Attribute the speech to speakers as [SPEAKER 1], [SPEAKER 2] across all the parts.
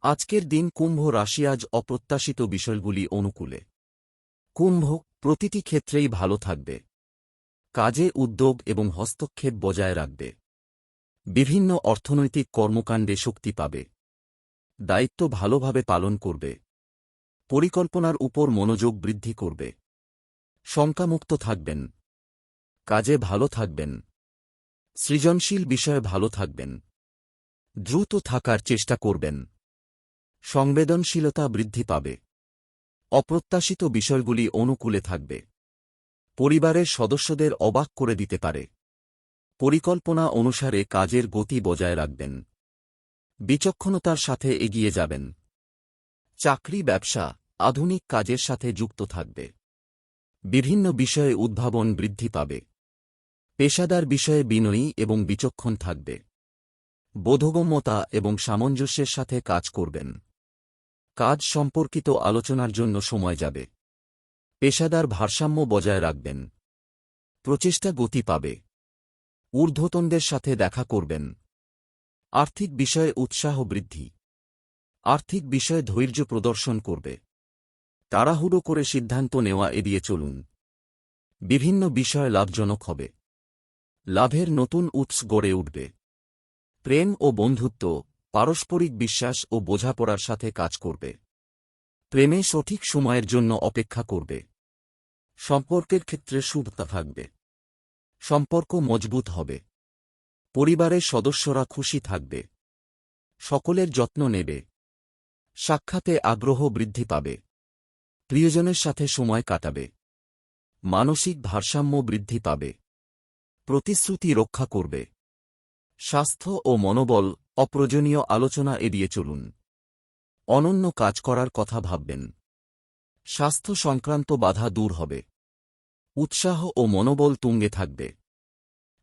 [SPEAKER 1] আজকের দিন কুম্ভ রাশি আজ অপ্রত্যাশিত বিষয়গুলি অনুকূলে। কুম্ভ প্রতিটি ক্ষেত্রেই ভালো থাকবে। কাজে উদ্যোগ এবং হস্তক্ষেপ বজায় রাখবে। বিভিন্ন অর্থনৈতিক কর্মকাণ্ডে শক্তি পাবে। দায়িত্ব ভালোভাবে পালন করবে। পরিকল্পনার উপর মনোযোগ বৃদ্ধি করবে। শঙ্কামুক্ত থাকবেন। কাজে ভালো থাকবেন। সৃজনশীল বিষয়ে ভালো থাকবেন। দ্রুত থাকার চেষ্টা করবেন। সংবেদনশীলতা বৃদ্ধি পাবে। অপ্রত্যাশিত বিষয়গুলি অনুকূলে থাকবে। পরিবারের সদস্যদের অবাক করে দিতে পারে। পরিকল্পনা অনুসারে কাজের গতি বজায় রাখবেন। বিচক্ষণতার সাথে এগিয়ে যাবেন। চাকরি, ব্যবসা, আধুনিক কাজের সাথে যুক্ত থাকবে। বিভিন্ন বিষয়ে উদ্ভাবন বৃদ্ধি পাবে। পেশাদার বিষয়ে বিনয়ী এবং বিচক্ষণ থাকবে। বোধগম্যতা এবং সামঞ্জস্যের সাথে কাজ করবেন। কাজ সম্পর্কিত আলোচনার জন্য সময় যাবে। পেশাদার ভারসাম্য বজায় রাখবেন। প্রচেষ্টা গতি পাবে। ঊর্ধ্বতনদের সাথে দেখা করবেন। আর্থিক বিষয়ে উৎসাহ বৃদ্ধি। আর্থিক বিষয়ে ধৈর্য প্রদর্শন করবে। তাড়াহুড়ো করে সিদ্ধান্ত নেওয়া এড়িয়ে চলুন। বিভিন্ন বিষয় লাভজনক হবে। লাভের নতুন উৎস গড়ে উঠবে। প্রেম ও বন্ধুত্ব পারস্পরিক বিশ্বাস ও বোঝাপড়ার সাথে কাজ করবে। প্রেমে সঠিক সময়ের জন্য অপেক্ষা করবে। সম্পর্কের ক্ষেত্রে শুভতা থাকবে। সম্পর্ক মজবুত হবে। পরিবারের সদস্যরা খুশি থাকবে। সকলের যত্ন নেবে। সাক্ষাতে আগ্রহ বৃদ্ধি পাবে। প্রিয়জনের সাথে সময় কাটাবে। মানসিক ভারসাম্য বৃদ্ধি পাবে। প্রতিশ্রুতি রক্ষা করবে। স্বাস্থ্য ও মনোবল অপ্রয়োজনীয় আলোচনা এড়িয়ে চলুন। অনন্য কাজ করার কথা ভাববেন। স্বাস্থ্য সংক্রান্ত বাধা দূর হবে। উৎসাহ ও মনোবল তুঙ্গে থাকবে।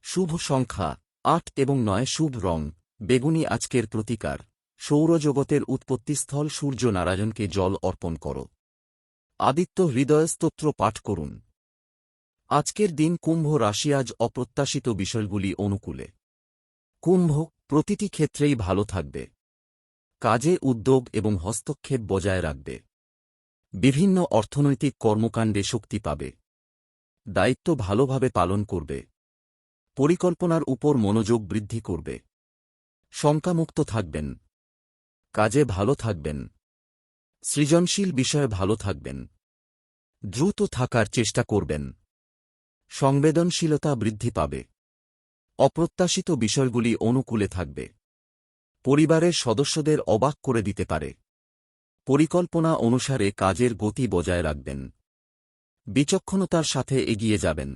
[SPEAKER 1] শুভ সংখ্যা, আট এবং নয় শুভ রং, বেগুনি আজকের প্রতিকার। সৌরজগতের উৎপত্তিস্থল সূর্য নারায়ণকে জল অর্পণ কর। আদিত্য হৃদয়স্তোত্র পাঠ করুন। আজকের দিন কুম্ভ রাশি আজ অপ্রত্যাশিত বিষয়গুলি অনুকূলে। কুম্ভ প্রতিটি ক্ষেত্রেই ভালো থাকবে। কাজে উদ্যোগ এবং হস্তক্ষেপ বজায় রাখবে। বিভিন্ন অর্থনৈতিক কর্মকাণ্ডে শক্তি পাবে। দায়িত্ব ভালোভাবে পালন করবে। পরিকল্পনার উপর মনোযোগ বৃদ্ধি করবে। শঙ্কামুক্ত থাকবেন। কাজে ভালো থাকবেন। সৃজনশীল বিষয়ে ভালো থাকবেন। দ্রুত থাকার চেষ্টা করবেন। সংবেদনশীলতা বৃদ্ধি পাবে। অপ্রত্যাশিত বিষয়গুলি অনুকূলে থাকবে। পরিবারের সদস্যদের অবাক করে দিতে পারে। পরিকল্পনা অনুসারে কাজের গতি বজায় রাখবেন। বিচক্ষণতার সাথে এগিয়ে যাবেন।